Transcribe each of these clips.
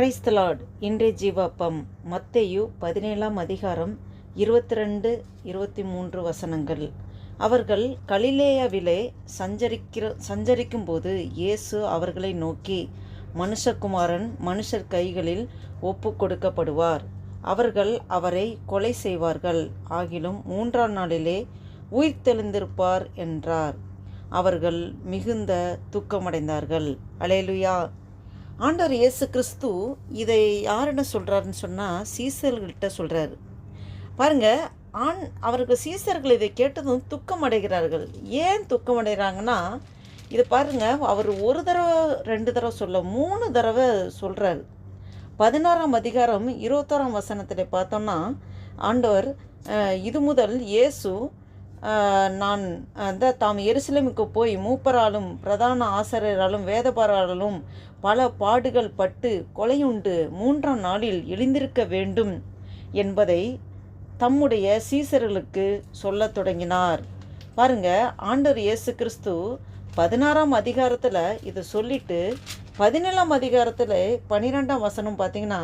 கிரைஸ்தலாட் இன்றைய ஜீவாப்பம் மத்தையு பதினேழாம் அதிகாரம் இருபத்தி ரெண்டு இருபத்தி மூன்று வசனங்கள். அவர்கள் கலிலேயாவிலே சஞ்சரிக்கிற சஞ்சரிக்கும்போது இயேசு அவர்களை நோக்கி மனுஷகுமாரன் மனுஷர் கைகளில் ஒப்பு கொடுக்கப்படுவார். அவர்கள் அவரை கொலை செய்வார்கள். ஆகிலும் மூன்றாம் நாளிலே உயிர்த்தெழுந்திருப்பார் என்றார். அவர்கள் மிகுந்த துக்கமடைந்தார்கள். அலேலுயா ஆண்டவர் இயேசு கிறிஸ்து இதை யாருன்னு சொல்கிறாருன்னு சொன்னால் சீசர்கள்கிட்ட சொல்கிறாரு பாருங்க ஆண் அவர்கள் சீசர்கள் இதை கேட்டதும் துக்கம் அடைகிறார்கள் ஏன் துக்கம் அடைகிறாங்கன்னா இது பாருங்கள் அவர் ஒரு தடவை ரெண்டு தடவை சொல்ல மூணு தடவை சொல்கிறாரு பதினாறாம் அதிகாரம் இருபத்தோராம் வசனத்தில் பார்த்தோம்னா ஆண்டவர் இது முதல் இயேசு நான் அந்த தாம் எருசலேமுக்கு போய் மூப்பராலும் பிரதான ஆசிரியராலும் வேதபாராலும் பல பாடுகள் பட்டு கொலையுண்டு மூன்றாம் நாளில் எழுந்திருக்க வேண்டும் என்பதை தம்முடைய சீசர்களுக்கு சொல்லத் தொடங்கினார். பாருங்க ஆண்டவர் இயேசு கிறிஸ்து பதினாறாம் அதிகாரத்தில் இதை சொல்லிட்டு பதினேழாம் அதிகாரத்தில் பன்னிரெண்டாம் வசனம் பார்த்தீங்கன்னா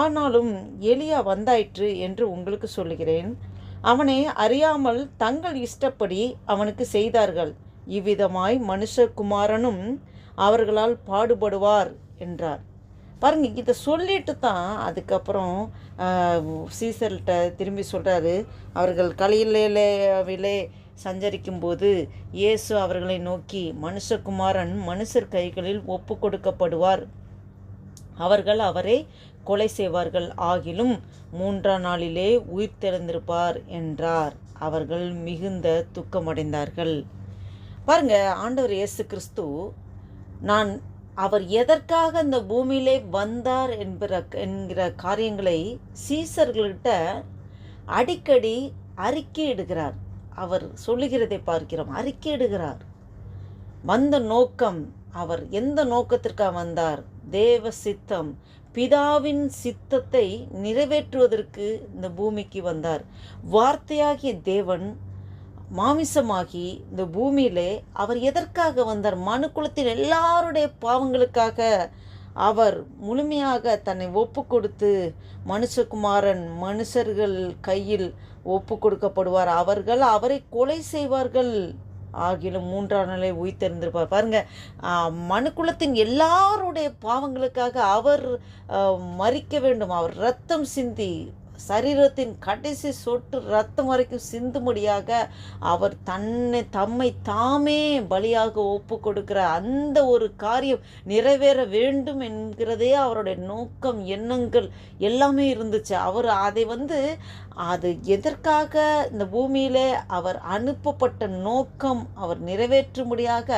ஆனாலும் எளியா வந்தாயிற்று என்று உங்களுக்கு சொல்லுகிறேன். அவனை அறியாமல் தங்கள் இஷ்டப்படி அவனுக்கு செய்தார்கள். இவ்விதமாய் மனுஷகுமாரனும் அவர்களால் பாடுபடுவார் என்றார். பாருங்க இதை சொல்லிட்டு தான் அதுக்கப்புறம் சீசர்கிட்ட திரும்பி சொல்கிறாரு அவர்கள் கலையிலே சஞ்சரிக்கும்போது இயேசு அவர்களை நோக்கி மனுஷகுமாரன் மனுஷர் கைகளில் ஒப்பு கொடுக்கப்படுவார். அவர்கள் அவரை கொலை செய்வார்கள் ஆகிலும் மூன்றாம் நாளிலே உயிர் திறந்திருப்பார் என்றார். அவர்கள் மிகுந்த துக்கமடைந்தார்கள். பாருங்க ஆண்டவர் இயேசு கிறிஸ்து நான் அவர் எதற்காக இந்த பூமியிலே வந்தார் என்கிற என்கிற காரியங்களை சீசர்கள்கிட்ட அடிக்கடி அறிக்கையிடுகிறார். அவர் சொல்லுகிறதை பார்க்கிறோம். அறிக்கையிடுகிறார். வந்த நோக்கம் அவர் எந்த நோக்கத்திற்காக வந்தார்? தேவ சித்தம் பிதாவின் சித்தத்தை நிறைவேற்றுவதற்கு இந்த பூமிக்கு வந்தார். வார்த்தையாகிய தேவன் மாமிசமாகி இந்த பூமியிலே அவர் எதற்காக வந்தார்? மனுக்குலத்தின் எல்லாருடைய பாவங்களுக்காக அவர் முழுமையாக தன்னை ஒப்பு கொடுத்து மனுஷகுமாரன் மனுஷர்கள் கையில் ஒப்பு கொடுக்கப்படுவார் அவர்கள் அவரை கொலை செய்வார்கள். ஆகிலும் மூன்றாம் நிலை உயிர்த்தெழுந்திருப்பார் பாருங்க மனுக்குலத்தின் எல்லாருடைய பாவங்களுக்காக அவர் மறிக்க வேண்டும். அவர் ரத்தம் சிந்தி சரீரத்தின் கடைசி சொட்டு ரத்தம் வரைக்கும் சிந்தும்படியாக அவர் தன்னை தம்மை தாமே பலியாக ஒப்பு கொடுக்கிற அந்த ஒரு காரியம் நிறைவேற வேண்டும் என்கிறதே அவருடைய நோக்கம் எண்ணங்கள் எல்லாமே இருந்துச்சு. அவர் அதை வந்து அது எதற்காக இந்த பூமியிலே அவர் அனுப்பப்பட்ட நோக்கம் அவர் நிறைவேற்றும்படியாக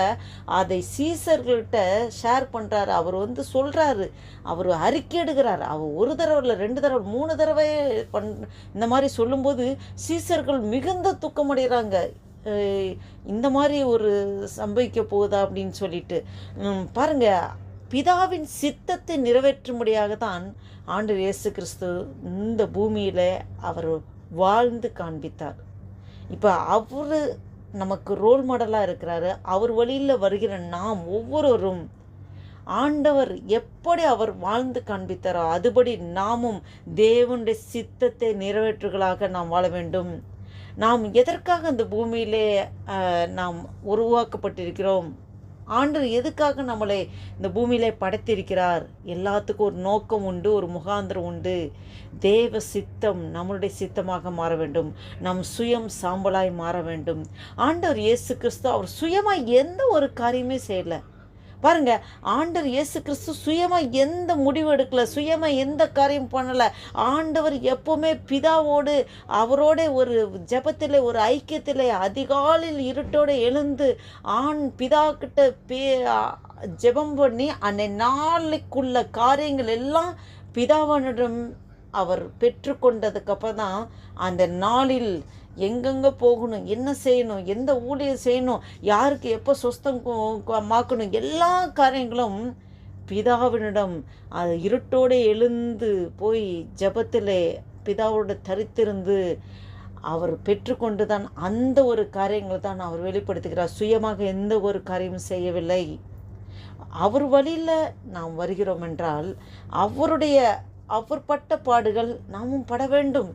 அதை சீசர்கள்ட்ட ஷேர் பண்ணுறாரு அவர் வந்து சொல்கிறாரு அவர் அறிக்கையிடுகிறார். அவர் ஒரு தடவை இல்லை ரெண்டு தடவை மூணு தடவை பண் இந்த மாதிரி சொல்லும்போது சீசர்கள் மிகுந்த துக்கமடைகிறாங்க. இந்த மாதிரி ஒரு சம்பவிக்க போகுதா அப்படின்னு சொல்லிட்டு. பாருங்கள் பிதாவின் சித்தத்தை நிறைவேற்றும்படியாக தான் ஆண்டு இயேசு கிறிஸ்து இந்த பூமியில் அவர் வாழ்ந்து காண்பித்தார். இப்போ அவர் நமக்கு ரோல் மாடலாக இருக்கிறாரு. அவர் வழியில் வருகிற நாம் ஒவ்வொருவரும் ஆண்டவர் எப்படி அவர் வாழ்ந்து காண்பித்தாரோ அதுபடி நாமும் தேவனுடைய சித்தத்தை நிறைவேற்றுகளாக நாம் வாழ வேண்டும். நாம் எதற்காக இந்த பூமியிலே நாம் உருவாக்கப்பட்டிருக்கிறோம்? ஆண்டவர் எதுக்காக நம்மளை இந்த பூமியிலே படைத்திருக்கிறார்? எல்லாத்துக்கும் ஒரு நோக்கம் உண்டு ஒரு முகாந்திரம் உண்டு. தேவ சித்தம் நம்மளுடைய சித்தமாக மாற வேண்டும். நம் சுயம் சாம்பலாய் மாற வேண்டும். ஆண்டவர் இயேசு கிறிஸ்து அவர் சுயமாக எந்த ஒரு காரியமே செய்யலை. பாருங்க ஆண்டவர் இயேசு கிறிஸ்து சுயமாக எந்த முடிவு எடுக்கல சுயமாக எந்த காரியம் பண்ணலை. ஆண்டவர் எப்பவுமே பிதாவோடு அவரோட ஒரு ஜெபத்தில் ஒரு ஐக்கியத்தில் அதிகாலையில் இருட்டோடு எழுந்து ஆண் பிதா கிட்ட பே ஜெபம் பண்ணி அந்த நாளைக்குள்ள காரியங்கள் எல்லாம் பிதாவனிடம் அவர் பெற்றுக்கொண்டதுக்கப்புறம் தான் அந்த நாளில் எங்கெங்கே போகணும் என்ன செய்யணும் எந்த ஊழியம் செய்யணும் யாருக்கு எப்போ சொஸ்தம் மாக்கணும் எல்லா காரியங்களும் பிதாவினிடம் அது இருட்டோடு எழுந்து போய் ஜெபத்திலே பிதாவோட தரித்திருந்து அவர் பெற்றுக்கொண்டு தான் அந்த ஒரு காரியங்களை தான் அவர் வெளிப்படுத்துகிறார். சுயமாக எந்த ஒரு காரியமும் செய்யவில்லை. அவர் வழியில் நாம் வருகிறோம் என்றால் அவருடைய அவர் பட்ட பாடுகள் நாமும் பட வேண்டும்.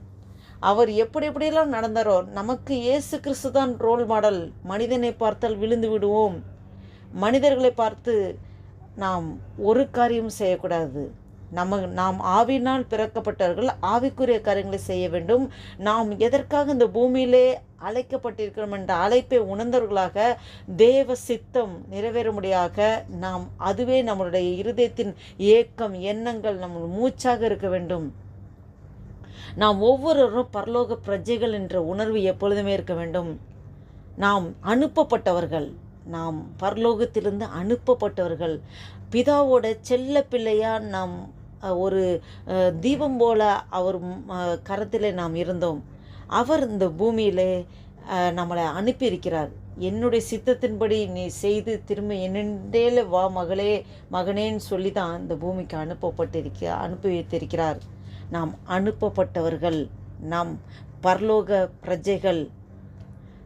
அவர் எப்படி எப்படியெல்லாம் நடந்தாரோ நமக்கு இயேசு கிறிஸ்து தான் ரோல் மாடல் மனிதனை பார்த்தால் விழுந்து விடுவோம். மனிதர்களை பார்த்து நாம் ஒரு காரியம் செய்யக்கூடாது. நம்ம நாம் ஆவினால் பிறக்கப்பட்டவர்கள் ஆவிக்குரிய காரியங்களை செய்ய வேண்டும். நாம் எதற்காக இந்த பூமியிலே அழைக்கப்பட்டிருக்கிறோம் என்ற அழைப்பை உணர்ந்தவர்களாக தேவ சித்தம் நிறைவேறும்படியாக நாம் அதுவே நம்மளுடைய இருதயத்தின் ஏக்கம் எண்ணங்கள் நம்ம மூச்சாக இருக்க வேண்டும். நாம் ஒவ்வொருவரும் பரலோக பிரஜைகள் என்ற உணர்வு எப்பொழுதுமே இருக்க வேண்டும். நாம் அனுப்பப்பட்டவர்கள் நாம் பரலோகத்திலிருந்து அனுப்பப்பட்டவர்கள். பிதாவோட செல்ல பிள்ளையாக நாம் ஒரு தீபம் போல அவர் அஹ், கரத்திலே நாம் இருந்தோம். அவர் இந்த பூமியிலே நம்மளை அனுப்பியிருக்கிறார். என்னுடைய சித்தத்தின்படி நீ செய்து திரும்ப என்னென்றேல வா மகளே மகனேன்னு சொல்லி தான் இந்த பூமிக்கு அனுப்பப்பட்டிருக்க அனுப்பி வைத்திருக்கிறார். நாம் அனுப்பப்பட்டவர்கள் நாம் பரலோக பிரஜைகள்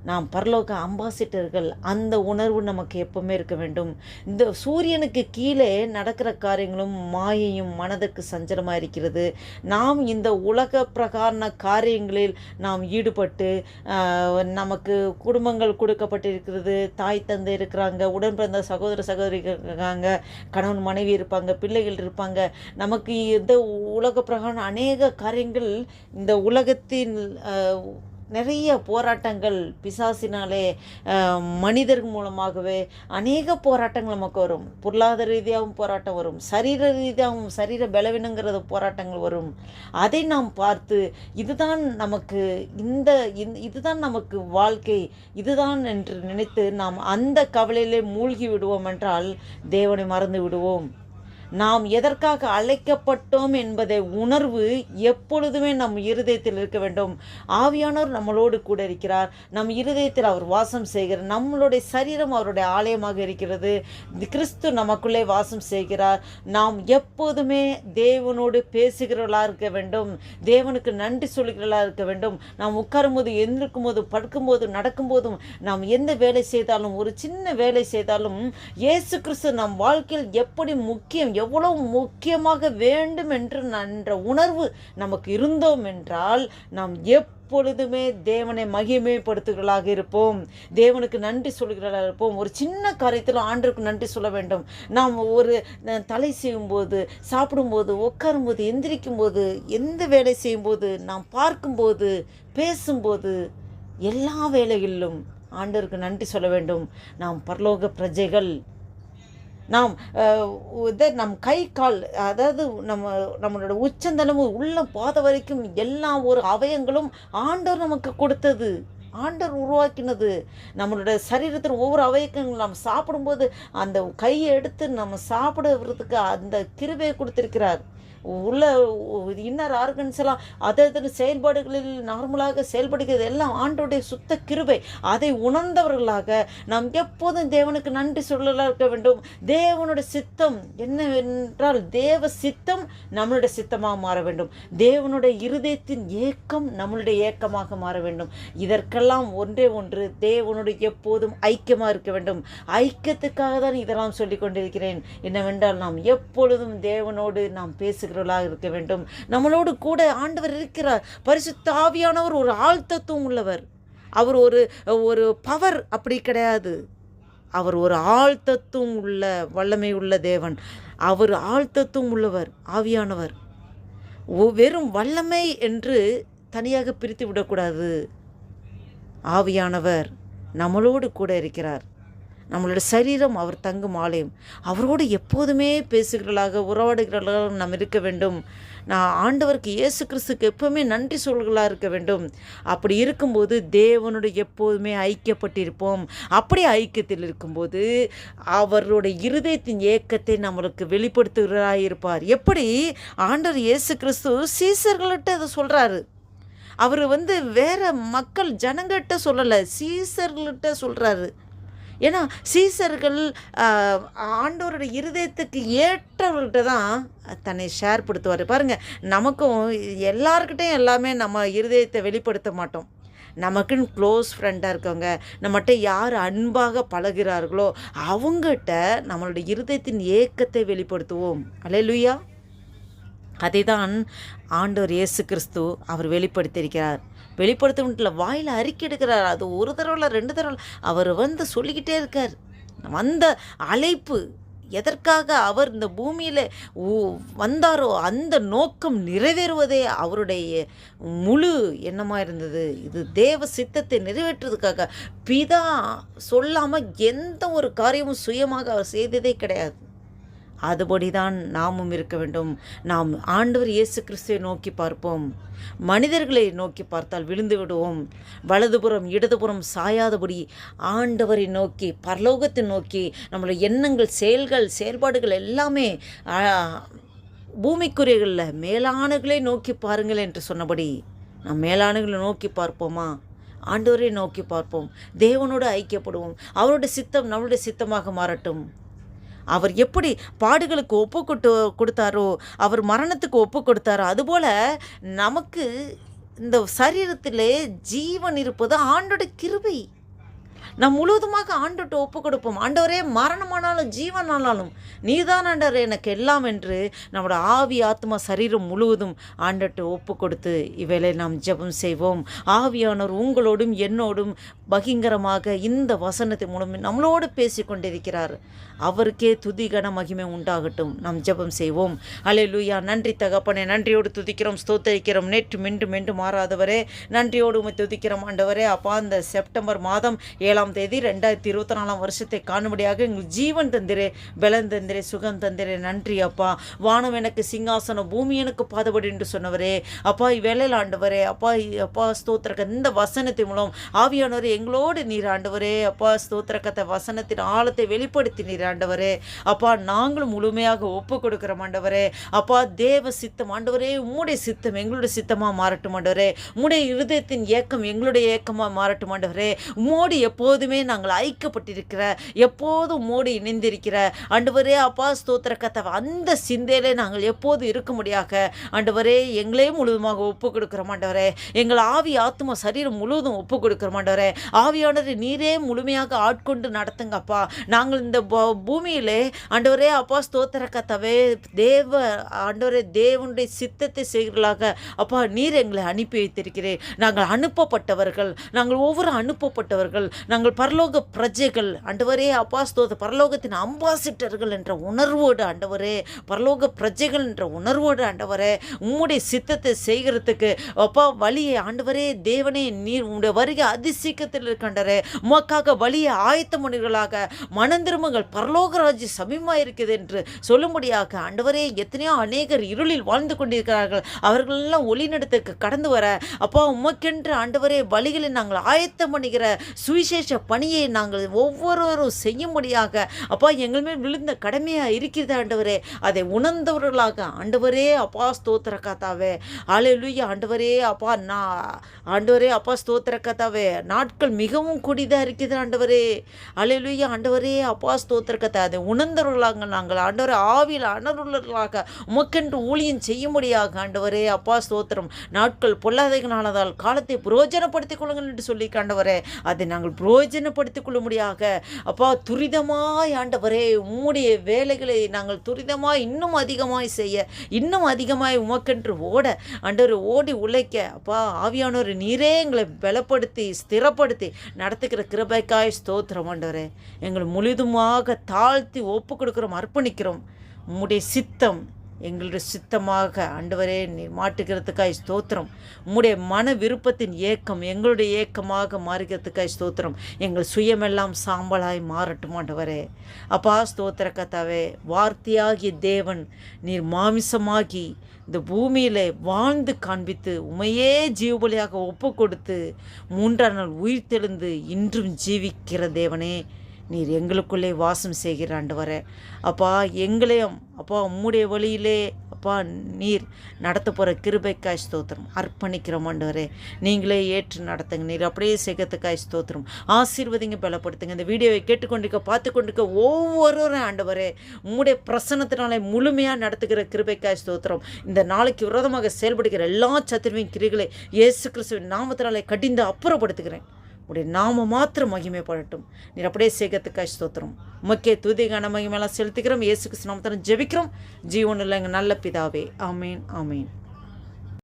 நாம் பரலோக அம்பாசிட்டர்கள் அந்த உணர்வு நமக்கு எப்பவுமே இருக்க வேண்டும். இந்த சூரியனுக்கு கீழே நடக்கிற காரியங்களும் மாயையும் மனதுக்கு சஞ்சலமாக இருக்கிறது. நாம் இந்த உலக பிரகாரண காரியங்களில் நாம் ஈடுபட்டு நமக்கு குடும்பங்கள் கொடுக்கப்பட்டிருக்கிறது தாய் தந்தை இருக்கிறாங்க உடன் பிறந்த சகோதர சகோதரி இருக்காங்க கணவன் மனைவி இருப்பாங்க பிள்ளைகள் இருப்பாங்க. நமக்கு இந்த உலக பிரகாரம் அநேக காரியங்கள் இந்த உலகத்தின் நிறைய போராட்டங்கள் பிசாசினாலே மனிதர் மூலமாகவே அநேக போராட்டங்கள் நமக்கு வரும். பொருளாதார ரீதியாகவும் போராட்டம் வரும். சரீர ரீதியாகவும் சரீர பலவீனங்கிறது போராட்டங்கள் வரும். அதை நாம் பார்த்து இதுதான் நமக்கு இந்த இந்த- இதுதான் நமக்கு வாழ்க்கை இதுதான் என்று நினைத்து நாம் அந்த கவலையிலே மூழ்கி விடுவோம் என்றால் தேவனை மறந்து விடுவோம். நாம் எதற்காக அழைக்கப்பட்டோம் என்பதை உணர்வு எப்பொழுதுமே நம் இருதயத்தில் இருக்க வேண்டும். ஆவியானவர் நம்மளோடு கூட இருக்கிறார். நம் இருதயத்தில் அவர் வாசம் செய்கிறார். நம்மளுடைய சரீரம் அவருடைய ஆலயமாக இருக்கிறது. கிறிஸ்து நமக்குள்ளே வாசம் செய்கிறார். நாம் எப்போதுமே தேவனோடு பேசுகிறவர்களாக இருக்க வேண்டும். தேவனுக்கு நன்றி சொல்கிறவர்களாக இருக்க வேண்டும். நாம் உட்காரும்போது எழுந்திருக்கும் போது படுக்கும்போது நடக்கும்போதும் நாம் எந்த வேலை செய்தாலும் ஒரு சின்ன வேலை செய்தாலும் இயேசு கிறிஸ்து நம் வாழ்க்கையில் எப்படி முக்கியம் எவ்வளவு முக்கியமாக வேண்டும் என்று என்ற உணர்வு நமக்கு இருந்தோம் என்றால் நாம் எப்பொழுதுமே தேவனை மகிமைப்படுத்துகிறவர்களாக இருப்போம். தேவனுக்கு நன்றி சொல்கிறவர்களாக இருப்போம். ஒரு சின்ன காரியத்தில் ஆண்டருக்கு நன்றி சொல்ல வேண்டும். நாம் ஒரு தலை செய்யும்போது சாப்பிடும்போது உட்காரும்போது எந்திரிக்கும் போது எந்த வேலை செய்யும்போது நாம் பார்க்கும்போது பேசும்போது எல்லா வேலைகளிலும் ஆண்டவருக்கு நன்றி சொல்ல வேண்டும். நாம் பரலோக பிரஜைகள் நாம் இதை நம் கை கால் அதாவது நம்ம நம்மளோட உச்சந்தனமும் உள்ள பாத வரைக்கும் எல்லா ஒரு அவயங்களும் ஆண்டவர் நமக்கு கொடுத்தது. ஆண்டர் உருவாக்கினது. நம்மளோட சரீரத்தில் ஒவ்வொரு அவயக்கங்களும் நாம் சாப்பிடும்போது அந்த கையை எடுத்து நம்ம சாப்பிடுறதுக்கு அந்த கிருபையை கொடுத்திருக்கிறார். உள்ள இன்னர் ஆர்கன்ஸ் எல்லாம் அதன் செயல்பாடுகளில் நார்மலாக செயல்படுகிறது. எல்லாம் ஆண்டோடைய சுத்த கிருபை. அதை உணர்ந்தவர்களாக நாம் எப்போதும் தேவனுக்கு நன்றி சொல்லலாக இருக்க வேண்டும். தேவனுடைய சித்தம் என்னவென்றால் தேவ சித்தம் நம்மளுடைய சித்தமாக மாற வேண்டும். தேவனுடைய இருதயத்தின் ஏக்கம் நம்மளுடைய ஏக்கமாக மாற வேண்டும். இதற்கெல்லாம் ஒன்றே ஒன்று தேவனுடைய எப்போதும் ஐக்கியமாக இருக்க வேண்டும். ஐக்கியத்துக்காக தான் இதெல்லாம் சொல்லிக் கொண்டிருக்கிறேன். என்னவென்றால் நாம் எப்பொழுதும் தேவனோடு நாம் பேசுகிறவர்களாக இருக்க வேண்டும். நம்மளோடு கூட ஆண்டவர் இருக்கிறார். பரிசுத்த ஆவியானவர் ஒரு ஆழ்த்தத்துவம் உள்ளவர். அவர் ஒரு ஒரு பவர் அப்படி கிடையாது. அவர் ஒரு ஆழ்த்தத்துவம் உள்ள வல்லமை உள்ள தேவன். அவர் ஆழ்த்தத்துவம் உள்ளவர் ஆவியானவர். வெறும் வல்லமை என்று தனியாக பிரித்து விடக்கூடாது. ஆவியானவர் நம்மளோடு கூட இருக்கிறார். நம்மளோட சரீரம் அவர் தங்கும் ஆலயம். அவரோடு எப்போதுமே பேசுகிறளாக உறவாடுகிறளாக நாம் இருக்க வேண்டும். நான் ஆண்டவருக்கு இயேசு கிறிஸ்துக்கு எப்போவுமே நன்றி சொல்களாக இருக்க வேண்டும். அப்படி இருக்கும்போது தேவனோடு எப்போதுமே ஐக்கியப்பட்டிருப்போம். அப்படி ஐக்கியத்தில் இருக்கும்போது அவருடைய இருதயத்தின் ஏக்கத்தை நம்மளுக்கு வெளிப்படுத்துகிறாய் இருப்பார். எப்படி? ஆண்டவர் இயேசு கிறிஸ்து சீசர்கள்ட்ட அதை சொல்கிறாரு அவர் வந்து வேற மக்கள் ஜனங்கள்கிட்ட சொல்லலை சீசர்கள்ட்ட சொல்கிறாரு ஏன்னா சீசர்கள் ஆஹ், ஆண்டவரோட இருதயத்துக்கு ஏற்றவர்கிட்ட தான் தன்னை ஷேர் படுத்துவார். பாருங்கள் நமக்கும் எல்லாருக்கிட்டையும் எல்லாமே நம்ம இருதயத்தை வெளிப்படுத்த மாட்டோம். நமக்குன்னு க்ளோஸ் ஃப்ரெண்டாக இருக்கவங்க நம்மகிட்ட யார் அன்பாக பழகிறார்களோ அவங்ககிட்ட நம்மளுடைய இருதயத்தின் ஏக்கத்தை வெளிப்படுத்துவோம். அல்லேலூயா அதை தான் ஆண்டவர் இயேசு கிறிஸ்து அவர் வெளிப்படுத்தியிருக்கிறார். வெளிப்படுத்தணுன்ட்டுல வாயில் அறிக்கை எடுக்கிறார். அது ஒரு தடவை ரெண்டு தடவை அவர் வந்து சொல்லிக்கிட்டே இருக்கார். வந்த அழைப்பு எதற்காக அவர் இந்த பூமியில் வந்தாரோ அந்த நோக்கம் நிறைவேறுவதே அவருடைய முழு எண்ணமாக இருந்தது. இது தேவ சித்தத்தை நிறைவேற்றுறதுக்காக பிதா சொல்லாமல் எந்த ஒரு காரியமும் சுயமாக அவர் செய்ததே கிடையாது. அதுபடிதான் நாமும் இருக்க வேண்டும். நாம் ஆண்டவர் இயேசு கிறிஸ்துவை நோக்கி பார்ப்போம். மனிதர்களை நோக்கி பார்த்தால் விழுந்து விடுவோம். வலதுபுறம் இடதுபுறம் சாயாதபடி ஆண்டவரை நோக்கி பரலோகத்தை நோக்கி நம்மளுடைய எண்ணங்கள் செயல்கள் செயல்பாடுகள் எல்லாமே பூமிக்குரியகளில் பூமிக்குரியர்களில் மேலானகளை நோக்கி பாருங்கள் என்று சொன்னபடி நாம் மேலானகளை நோக்கி பார்ப்போமா? ஆண்டவரை நோக்கி பார்ப்போம். தேவனோடு ஐக்கியப்படுவோம். அவருடைய சித்தம் நம்மளுடைய சித்தமாக மாறட்டும். அவர் எப்படி பாடுகளுக்கு ஒப்பு கொட்டு கொடுத்தாரோ அவர் மரணத்துக்கு ஒப்பு கொடுத்தாரோ அதுபோல் நமக்கு இந்த சரீரத்திலே ஜீவன் இருப்பது ஆண்டோட கிருபை. நாம் முழுவதுமாக ஆண்டுட்டு ஒப்பு கொடுப்போம். ஆண்டவரே மரணமானாலும் ஜீவனானாலும் நீதான் ஆண்டவர் எனக்கு எல்லாம் என்று நம்மளோட ஆவி ஆத்மா சரீரம் முழுவதும் ஆண்டுட்டு ஒப்பு கொடுத்து இவேளை நாம் ஜெபம் செய்வோம். ஆவியானவர் உங்களோடும் என்னோடும் பகிங்கரமாக இந்த வசனத்தை மூலம் நம்மளோடு பேசி கொண்டிருக்கிறார் அவருக்கே துதிகன மகிமை உண்டாகட்டும். நாம் ஜெபம் செய்வோம். அல்லேலூயா நன்றி தகப்பனே நன்றியோடு துதிக்கிறோம் ஸ்தோத்தரிக்கிறோம். நேற்று மென்று மென்று மாறாதவரே நன்றியோடு உமை துதிக்கிறோம் ஆண்டவரே. அப்பா இந்த செப்டம்பர் மாதம் ஏழாம் தேதி ரெண்டாயிரத்தி இருபத்தி நாலாம் வருஷத்தை காணும்படியாக எங்கள் ஜீவன் தந்திரே பலன் தந்திரே சுகம் தந்திரே. நன்றி அப்பா. வானம் எனக்கு சிங்காசனம் பூமி எனக்கு பாதபடி என்று சொன்னவரே. அப்பா இவ்வேளையில் ஆண்டவரே அப்பா அப்பா ஸ்தோத்திரக்க இந்த வசனத்தின் மூலம் ஆவியானவர் எங்களோடு நீர் ஆண்டவரே. அப்பா ஸ்தோத்திரக்கத்தை வசனத்தின் ஆழத்தை வெளிப்படுத்தி நீர் ஆண்டவரே. அப்பா நாங்களும் முழுமையாக ஒப்பு கொடுக்கிற ஆண்டவரே. அப்பா தேவ சித்தம் ஆண்டவரே உம்முடைய சித்தம் எங்களுடைய சித்தமாக மாறட்டும் ஆண்டவரே. உம்முடைய இருதயத்தின் ஏக்கம் எங்களுடைய ஏக்கமாக மாறட்டும் ஆண்டவரே. உம்மோடு எப்போதுமே நாங்கள் ஐக்கப்பட்டிருக்கிற எப்போதும் மோடி இணைந்திருக்கிற ஆண்டவரே அப்பா ஸ்தோத்திர கத்தவ அந்த சிந்தையிலே நாங்கள் எப்போது இருக்கும்படியாக ஆண்டவரே எங்களே முழுவதுமாக ஒப்பு கொடுக்கிறோம் ஆண்டவரே. எங்கள் ஆவி ஆத்மா சரீரம் முழுவதும் ஒப்பு கொடுக்கிறோம் ஆண்டவரே. ஆவியானது நீரே முழுமையாக ஆட்கொண்டு நடத்துங்கப்பா நாங்கள் இந்த பூமியிலே ஆண்டவரே அப்பா ஸ்தோத்திர கத்தவே தேவ ஆண்டவரே தேவனுடைய சித்தத்தை செய்கிறீர்களாக அப்பா நீர் எங்களை அனுப்பி வைத்திருக்கிறேன் நாங்கள் அனுப்பப்பட்டவர்கள் நாங்கள் ஒவ்வொரு அனுப்பப்பட்டவர்கள் நாங்கள் பரலோக பிரஜைகள் ஆண்டவரே அப்பா ஸ்தோத பரலோகத்தின் அம்பாசிட்டர்கள் என்ற உணர்வோடு ஆண்டவரே பரலோக பிரஜைகள் என்ற உணர்வோடு ஆண்டவரே உம்முடைய சித்தத்தை செய்கிறதுக்கு அப்பா வழியை ஆண்டவரே தேவனே நீர் உங்களுடைய வருகை அதிசீக்கத்தில் இருக்கின்றரே உமக்காக வழியை ஆயத்தமணிகளாக மனந்திருமங்கள் பரலோக ராஜ்ய சமீபமாக இருக்குது என்று சொல்லும்படியாக ஆண்டவரே எத்தனையோ அநேகர் இருளில் வாழ்ந்து கொண்டிருக்கிறார்கள் அவர்களெல்லாம் ஒளிநடத்துக்கு கடந்து வர அப்பா உமக்கென்று ஆண்டவரே வழிகளை நாங்கள் ஆயத்தம் பண்ணுகிற விசேஷ பணியை நாங்கள் ஒவ்வொருவரும் செய்யும்படியாக அப்பா எங்கள் மேல் விழுந்த கடமையாக இருக்கிறது ஆண்டவரே. அதை உணர்ந்தவர்களாக ஆண்டவரே அப்பா ஸ்தோத்திர கத்தாவே ஆலையிலுயா ஆண்டவரே அப்பா நான் ஆண்டவரே அப்பா ஸ்தோத்திர கத்தாவே நாட்கள் மிகவும் கூடிதாக இருக்குது ஆண்டவரே. அலையிலுயா ஆண்டவரே அப்பா ஸ்தோத்திர கத்தா அதை உணர்ந்தவர்களாக நாங்கள் ஆண்டவரே ஆவியில் அணர்வுள்ளவர்களாக உமக்கென்று ஊழியம் செய்யும்படியாக ஆண்டவரே அப்பா ஸ்தோத்திரம். நாட்கள் பொல்லாதைகளானதால் காலத்தை புரோஜனப்படுத்திக் கொள்ளுங்கள் என்று சொல்லி ஆண்டவரே. அதை நாங்கள் புரோஜனப்படுத்திக் கொள்ளும்படியாக அப்பா துரிதமாய் ஆண்டவரே உம்முடைய வேலைகளை நாங்கள் துரிதமாய் இன்னும் அதிகமாய் செய்ய இன்னும் அதிகமாய் உமக்கென்று ஓட ஆண்டவர் ஓடி உழைக்க அப்பா ஆவியானவர் நீரே எங்களை பலப்படுத்தி ஸ்திரப்படுத்தி நடத்துக்கிற கிருபைக்காய் ஸ்தோத்திரம் ஆண்டவரே. எங்களை முழுதுமாக தாழ்த்தி ஒப்பு கொடுக்குறோம் அர்ப்பணிக்கிறோம். உம்முடைய சித்தம் எங்களுடைய சித்தமாக ஆண்டவரே நீர் மாட்டுகிறதுக்காய் ஸ்தோத்திரம். உம்முடைய மன விருப்பத்தின் ஏக்கம் எங்களுடைய ஏக்கமாக மாறுகிறதுக்காய் ஸ்தோத்திரம். எங்கள் சுயமெல்லாம் சாம்பலாய் மாறட்டும் ஆண்டவரே. அப்பா ஸ்தோத்திர கதாவே வார்த்தையாகிய தேவன் நீர் மாமிசமாகி இந்த பூமியிலே வாழ்ந்து காண்பித்து உமையே ஜீவபலியாக ஒப்பு கொடுத்து மூன்றாம் நாள் உயிர் தெழுந்து இன்றும் ஜீவிக்கிற தேவனே. நீர் எங்களுக்குள்ளே வாசம் செய்கிற ஆண்டவரே. அப்பா எங்களையும் அப்பா உம்முடைய வழியிலே அப்பா நீர் நடத்த போகிற கிருபைக்காய் ஸ்தோத்திரம். அர்ப்பணிக்கிறோம் ஆண்டவரே. நீங்களே ஏற்று நடத்துங்க. நீர் அப்படியே சேகத்துக்காய் ஸ்தோத்திரம். ஆசீர்வதிங்க பலப்படுத்துங்க. இந்த வீடியோவை கேட்டுக்கொண்டிருக்க பார்த்து கொண்டிருக்க ஒவ்வொருவரும் ஆண்டவரே உம்முடைய பிரசன்னத்தினாலே முழுமையாக நடத்துகிற கிருபைக்காய் ஸ்தோத்திரம். இந்த நாளைக்கு விரோதமாக செயல்படுகிற எல்லா சத்துருவின் கிரிகளை இயேசு கிறிஸ்துவின் நாமத்தினாலே கடிந்து அப்புறப்படுத்துகிறேன். உடைய நாம மாத்திரம் மகிமைப்படட்டும் நீர் அப்படியே சேகத்துக்காய் ஸ்தோத்திரம் முக்கிய துதி கன மகிமையெல்லாம் செலுத்துகிறோம் இயேசுக்கு நாமத்திரம் ஜெபிக்கிறோம். ஜீவனில் எங்கள் நல்ல பிதாவே. ஆமேன் ஆமேன்.